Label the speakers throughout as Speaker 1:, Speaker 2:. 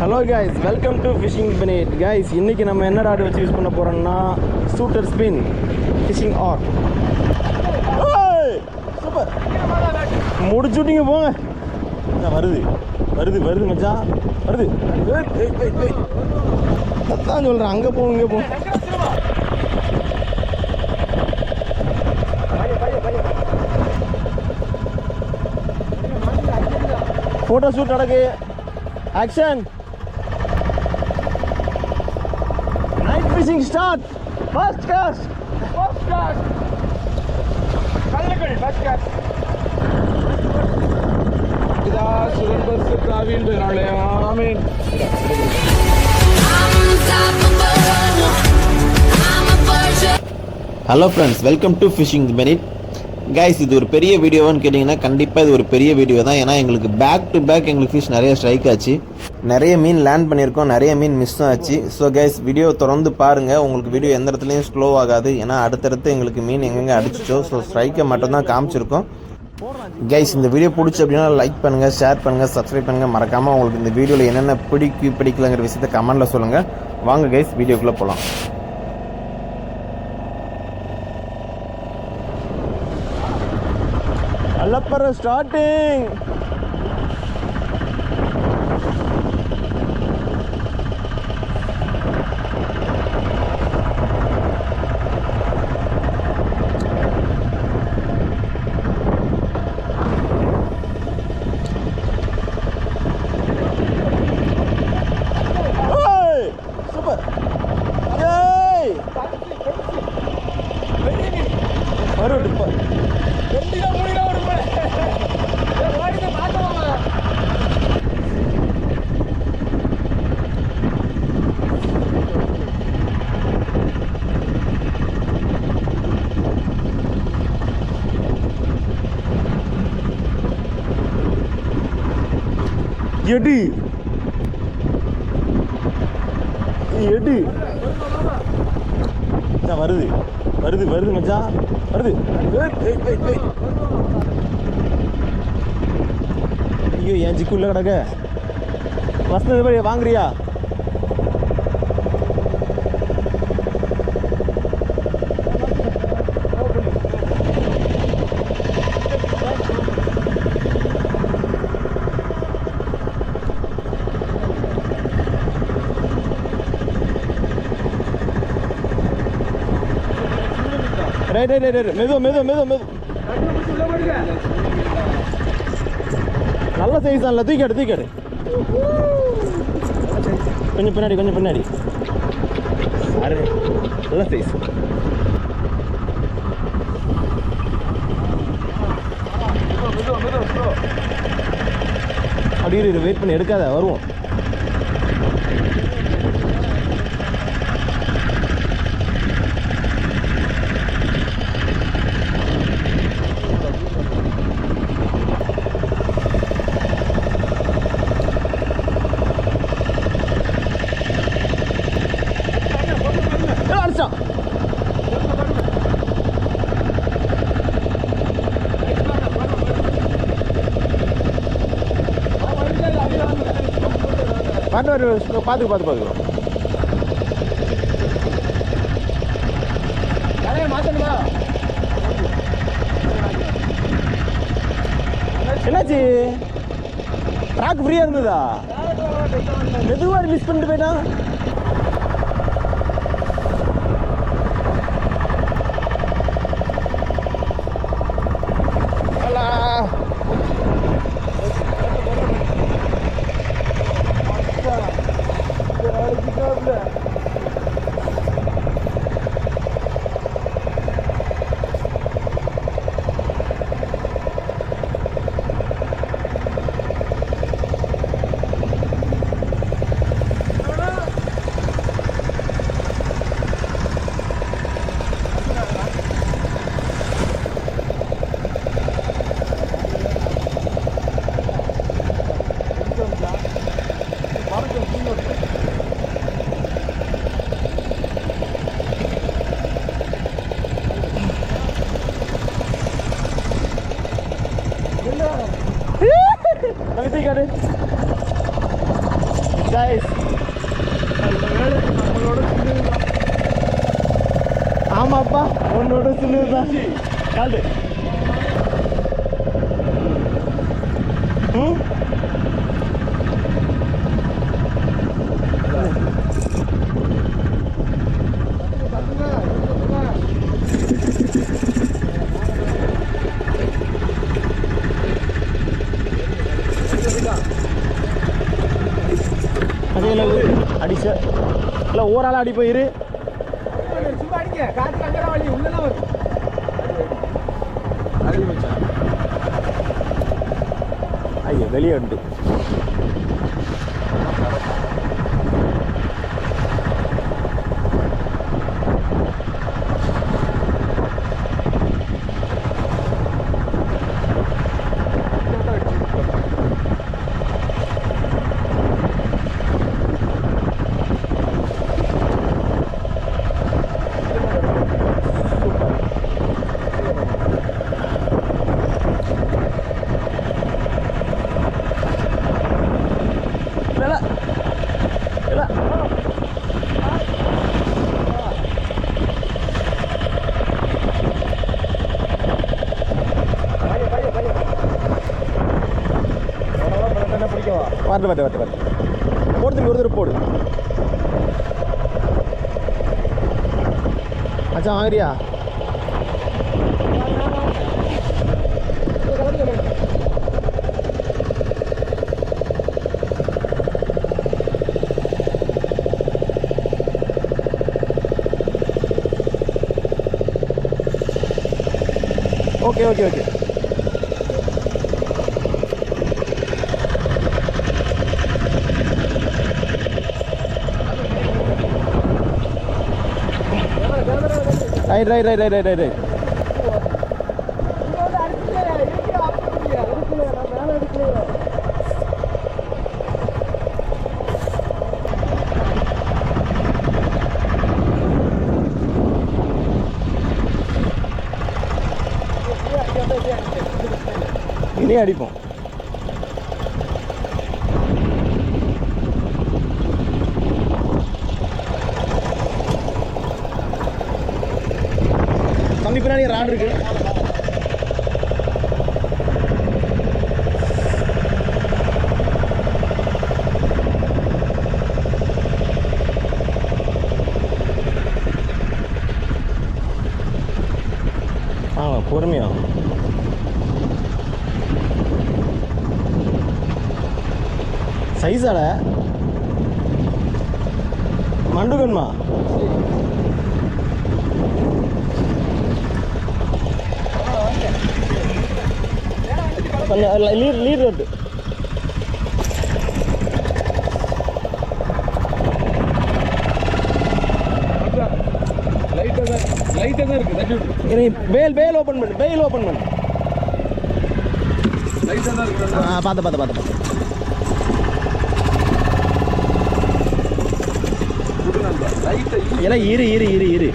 Speaker 1: Hello guys welcome to fishing பெனேட் guys இன்னைக்கு நம்ம என்ன ராடு வச்சு யூஸ் பண்ண போறோம்னா சூட்டர் ஸ்பின் ஃபிஷிங் ஆர் சூப்பர் முடிச்சு விட்டீங்க போங்க. வருது. வருது வருது மச்சான். வருது. அதான் சொல்கிறேன் அங்கே போங்க இங்கே போ. ஃபோட்டோ ஷூட் நடக்கு.
Speaker 2: Action Rising start. Fast cars. Fast cars. Fast cars. Hello
Speaker 1: friends, welcome to Fishing the Minute. Guys இது ஒரு பெரிய வீடியோவான்னு கேட்டிங்கன்னா கண்டிப்பாக இது ஒரு பெரிய வீடியோ தான். ஏன்னா எங்களுக்கு பேக் டு பேக் எங்களுக்கு ஃபிஷ் நிறைய ஸ்ட்ரைக் ஆச்சு. நிறைய மீன் லேண்ட் பண்ணியிருக்கோம். நிறைய மீன் மிஸ் ஆச்சு. ஸோ கைஸ் வீடியோ தொடர்ந்து பாருங்கள் உங்களுக்கு வீடியோ எந்த இடத்துலையும் ஸ்லோ ஆகாது. ஏன்னா அடுத்தடுத்து எங்களுக்கு மீன் எங்கெங்கே அடிச்சிச்சோ ஸோ ஸ்ட்ரைக்கை மட்டும்தான் காமிச்சிருக்கோம். கைஸ் இந்த வீடியோ பிடிச்சி அப்படின்னா லைக் பண்ணுங்கள் ஷேர் பண்ணுங்கள் சப்ஸ்கிரைப் பண்ணுங்கள் மறக்காமல் உங்களுக்கு இந்த வீடியோவில் என்னென்ன பிடிக்கு பிடிக்கலங்கிற விஷயத்த கமெண்ட்டில் சொல்லுங்கள் வாங்க கைஸ் வீடியோக்குள்ளே போகலாம் அலப்பற ஸ்டார்டிங் எடு. எடு. வருது. வருது வருது மச்சான் வருது. ஐயோ என் ஜிக்குள்ள கிடக்க. வசந்த வாங்குறியா? ரைட் ரைட் ரைட் மெதுவா மெதுவா மெதுவா மெது
Speaker 2: உள்ள
Speaker 1: நல்ல சைஸ் தான் இல்லை தூக்கிடு தூக்கிடு. கொஞ்சம் பின்னாடி கொஞ்சம் பின்னாடி. அரே நல்ல சைஸ் அப்படியே இரு வெயிட் பண்ணி எடுக்காத வருவோம். பாட்டு வரு பார்த்து பார்த்து பார்த்துக்கோ என்னாச்சு? ட்ராக் ஃப்ரீயாக இருந்ததா? மெதுவாக மிஸ் பண்ணிட்டு போயிட்டான்.
Speaker 2: சின்னதுதான்
Speaker 1: காட்டு ம் அதே அளவு அடிச்ச இல்லை ஓராளாக அடி போயிரு ஐயோ வெளியே உண்டு இல்லை இல்லை வரட்டு வரட்டு வரட்டு வரட்டு. போடு தம்பி ஒரு தடவை போடு. மச்சான் வாங்குறியா? Okay okay okay right right right right right right இனி பின்னாடி ராடு இருக்கு. ஆமாம் பொறுமையா. சைஸாட? மண்டுகன்மா? கொஞ்சம்
Speaker 2: lead lead
Speaker 1: rod bail bail open பண்ணு வேல் ஓப்பன் பண்ணு. பார்த்து பார்த்து பார்த்து பார்த்து. இரு. இரு இரு இரு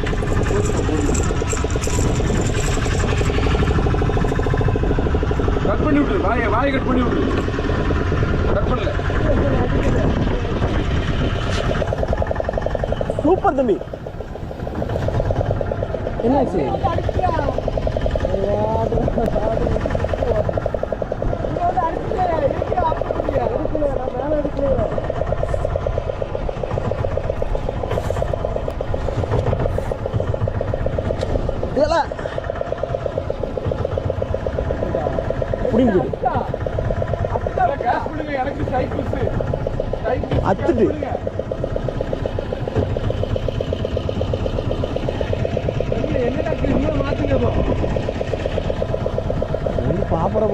Speaker 2: பண்ணி விட்டு வாயை வாயை கட் பண்ணி விட்டு கட் பண்ணல.
Speaker 1: சூப்பர் தம்பி. என்னாச்சு? இதெல்லாம் புடிங்க போடு
Speaker 2: கேஸ் பண்ணுங்க எனக்கு சைக்கிள்ஸ் சைக்கிள்
Speaker 1: அத்துட்டு. பாப்பட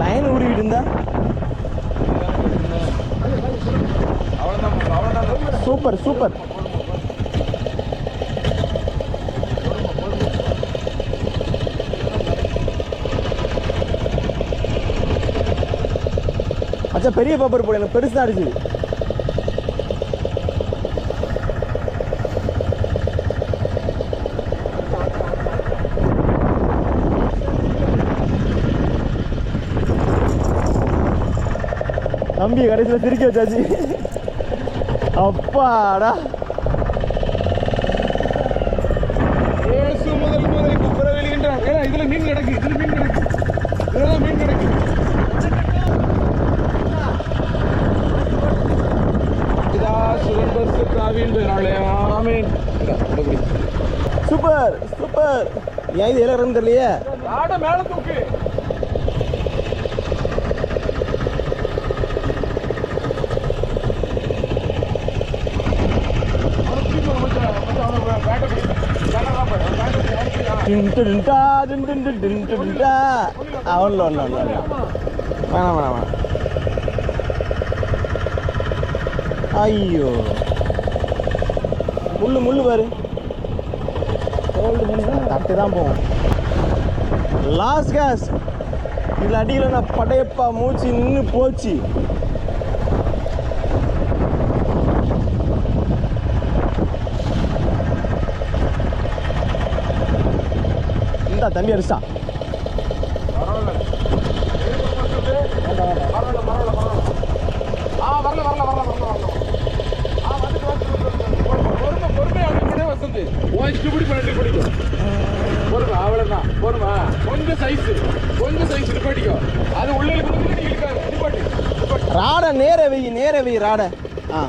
Speaker 1: லைன் ஊறிக்கிட்டு இருந்தா? Super super. அச்சா பெரிய பேப்பர் போடு எனக்கு பெருசா இருக்குது தம்பி கடைசியில் திருக்கி வச்சாச்சு. அப்பாடா
Speaker 2: ஏசு முதல் முதல் குப்புற வெளிகின்றான் ஏன்னா இதுல மீன் கிடக்கு இதுல மீன் கிடக்கு இதுல மீன் கிடக்கு இதா ஆமீன்.
Speaker 1: Super super. ஏன் இது எல்லாம் தெரியலையே?
Speaker 2: ஆட மேல தூக்கு.
Speaker 1: டின்டுடின்டா, டின்டுடின்டுடின்டா. ஆ ஒன்றும் ஒன்றும் ஒன்றும் வேணாம் வேணாம் வேணாம். ஐயோ. முள்ளு முள்ளு பாரு. தட்டு தான் போகும் லாஸ்ட் கேஸ் இதில் அடியில் நான் படையப்பா மூச்சு நின்று போச்சு. இந்தா தம்பி அடிச்சா
Speaker 2: ஆ வரல வரல வரல வரல வரல ஆ வந்துட்டு வந்து பொறுமை பொறுமை அப்படி வசந்த் உன் இஷ்டப்படி பண்ணிட்டு பிடிக்கும் பொறுமை அவ்வளவுதான் பொறுமை கொஞ்சம் சைஸ் கொஞ்சம் சைஸ் நிப்பாட்டிக்கோ அது உள்ள இழுக்கிறது நீ இழுக்காத நிப்பாட்டி நிப்பாட்டி
Speaker 1: ராட நேர வெயி நேர வெயி ராட. ஆ.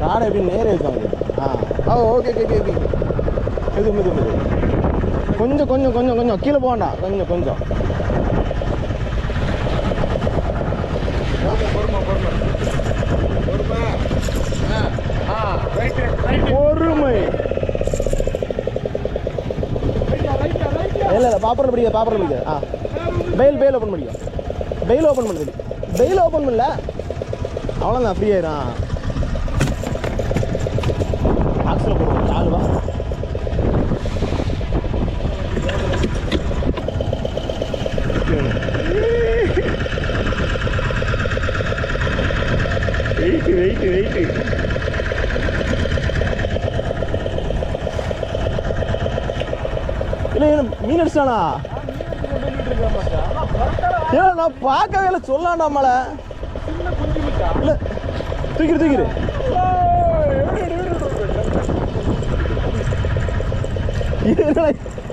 Speaker 2: ராட ஆ
Speaker 1: எப்படி நேர வைப்பாங்க ஆ. ஓ ஓகே ஓகே ஓகே ஓகே. மெது மெது மெது. கொஞ்சம் கொஞ்சம் கொஞ்சம் கொஞ்சம். கீழே போகண்டா கொஞ்சம் கொஞ்சம்
Speaker 2: பொறுமை பொறுமை பொறுமை ஆ ஆ ரைட் ரைட்
Speaker 1: பொறுமை
Speaker 2: ரைட்டா ரைட்டா
Speaker 1: பாப்பரம் பிடிக்க பாப்பரம் பிடிக்க. ஆ. பெயில் பெயில் ஓப்பன் பண்ணிக்கோ. பெயில் ஓப்பன் பண்ணுறீங்க பெயில் ஓப்பன் பண்ணல. அவ்வளோதான் ஃப்ரீ ஆயிரும் பாக்ஸில் போடுவோம் நாலு வா வெயிட் வெயிட் வெயிட் இல்லை என்ன ஏன்னா நான் பார்க்கவே இல்லை சொல்லாண்டா மலை. இல்லை தூக்கிடு தூக்கிடு.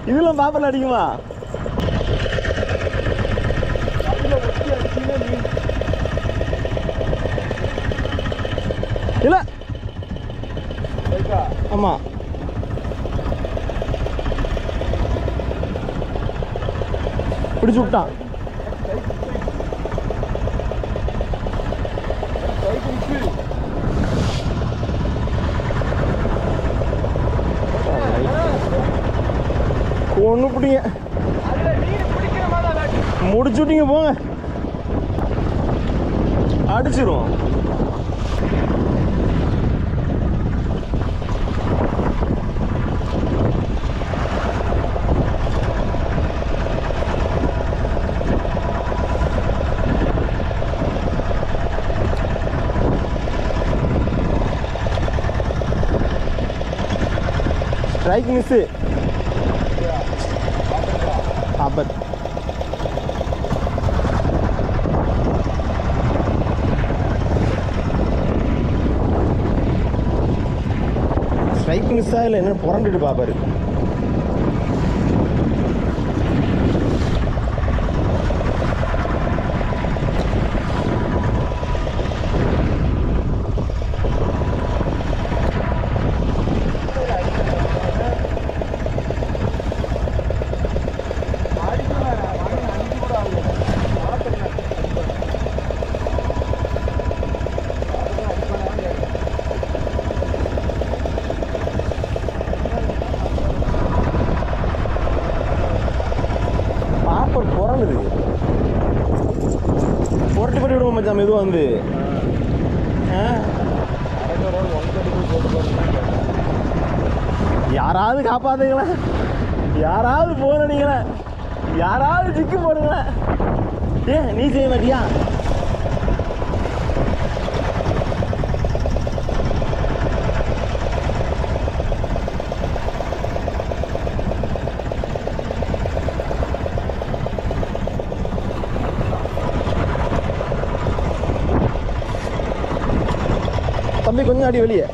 Speaker 1: இதெல்லாம் பாப்பரில் அடிக்குமா? இல்லை. ஆமாம் பிடிச்சு விட்டான் ஒன்று பிடிங்க. முடிச்சு விட்டீங்க போங்க. அடிச்சிரும் ஸ்ட்ரைக் மிஸ்ஸு ஆபத் ஸ்ட்ரைக் மிஸ்ஸா இல்லை என்ன புரண்டுட்டு பாப்பாரு பாப்பர் புரளுது புரட்டி பண்ணி விடுவோம் மச்சான் மெதுவாக வந்து. யாராவது காப்பாத்துங்களேன் யாராவது போன் யாராவது சிக்கு போடுங்களேன் ஏ நீ செய்ய மாட்டியா தம்பி கொஞ்சம் அடி வெளியே.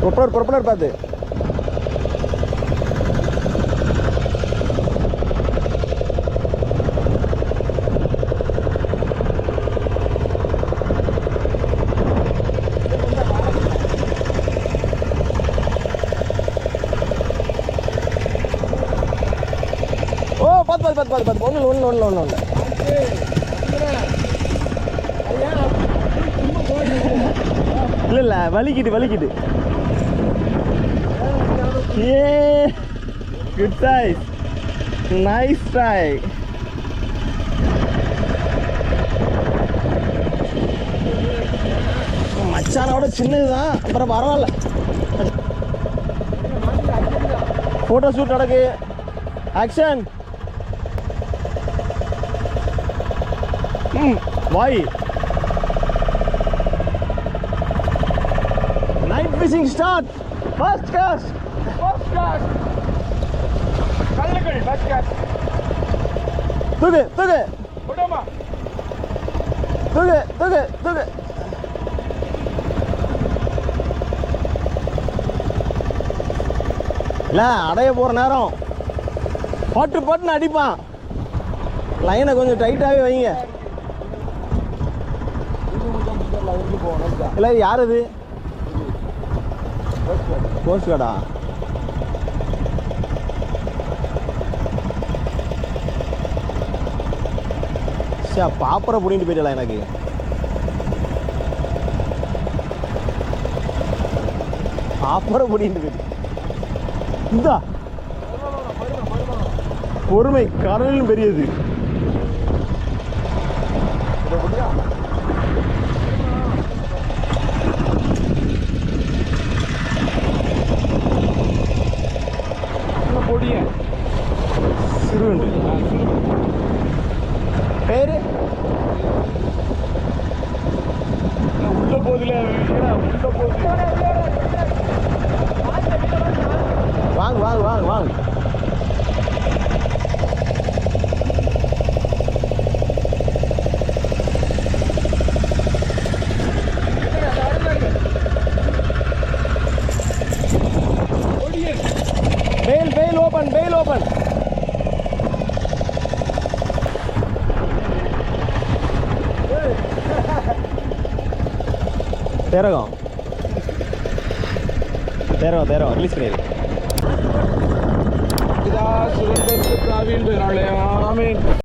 Speaker 1: ப்ரொப்பலர் ப்ரொப்பலர் பார்த்து ஓ பார்த்து பார்த்து பார்த்து பார்த்து பார்த்து ஒன்று ஒன்று ஒன்று ஒன்று இல்லை இல்லை வலிக்குது வலிக்குது. ஏ குட் சைஸ் நைஸ் ட்ரை மச்சானோட சின்னதுதான் அப்புறம் பரவாயில்ல. ஃபோட்டோ ஷூட் நடக்கு. ஆக்ஷன் வாய் night fishing start first cast
Speaker 2: first cast கல்லுகள் first cast
Speaker 1: தூக்கு தூக்கு
Speaker 2: விடாமா
Speaker 1: தூக்கு தூக்கு தூக்கு இல்லை அடைய போகிற நேரம் பட்டு பட்டுன்னு அடிப்பான் லைனை கொஞ்சம் டைட்டாகவே வைங்க இல்லை யார் இது கோஸ்ட் கார்டா சார் பாப்பரை பிடிங்கிட்டு போயிட்டலாம் எனக்கு. பாப்பரை பிடிங்கிட்டு போயிட்டு. இந்தா. பொறுமை கடலிலும் பெரியது. வாங்க வாங்க வாங்க
Speaker 2: பொடியன்
Speaker 1: bail bail open bail open தேரகம் தேரகம் தேரகம் ரிலீஸ் பண்ணிடு
Speaker 2: இதா சுதந்திரத்துக்கு ஆவின் பெயராலே ஆமென்